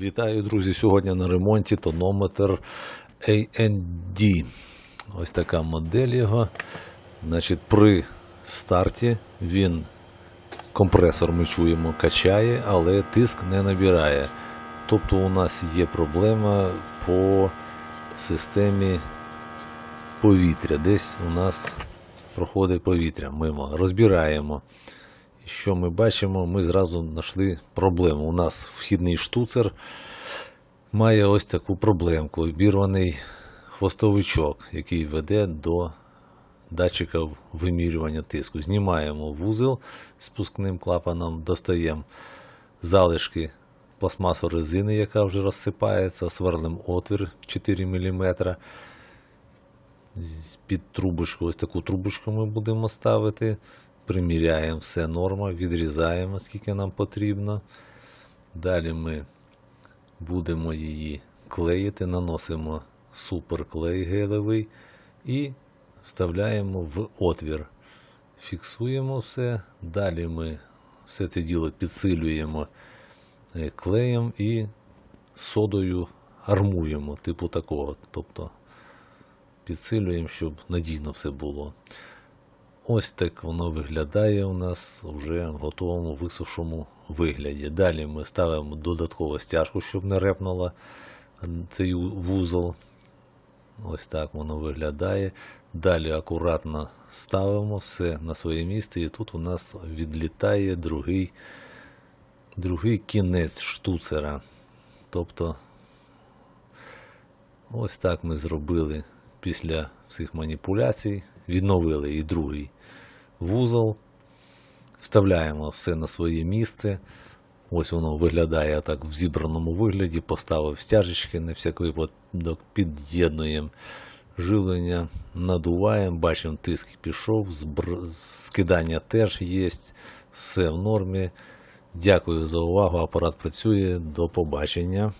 Вітаю, друзі! Сьогодні на ремонті тонометр AND. Ось така модель його. Значить, при старті він компресор ми чуємо качає, але тиск не набирає. Тобто у нас є проблема по системі повітря. Десь у нас проходить повітря мимо. Розбираємо. Що ми бачимо? Ми зразу знайшли проблему. У нас вхідний штуцер має ось таку проблемку. Обірваний хвостовичок, який веде до датчика вимірювання тиску. Знімаємо вузел з спускним клапаном, достаємо залишки пластмасу резини, яка вже розсипається, сверлим отвір 4 мм. Під трубочку, ось таку трубочку ми будемо ставити. Приміряємо все норма, відрізаємо, скільки нам потрібно. Далі ми будемо її клеїти, наносимо суперклей гелевий і вставляємо в отвір. Фіксуємо все. Далі ми все це діло підсилюємо е, клеєм і содою армуємо, типу такого. Тобто підсилюємо, щоб надійно все було. Ось так воно виглядає у нас вже в готовому висохшому вигляді. Далі ми ставимо додаткову стяжку, щоб не репнула цей вузол. Ось так воно виглядає. Далі акуратно ставимо все на своє місце, і тут у нас відлітає другий, другий кінець штуцера. Тобто, ось так ми зробили після всіх маніпуляцій, відновили і другий вузол, вставляємо все на своє місце. Ось воно виглядає так в зібраному вигляді, поставив стяжечки на всяк випадок, під'єднуємо живлення, надуваємо, бачимо, тиск пішов, збр- скидання теж є, все в нормі. Дякую за увагу. Апарат працює. До побачення.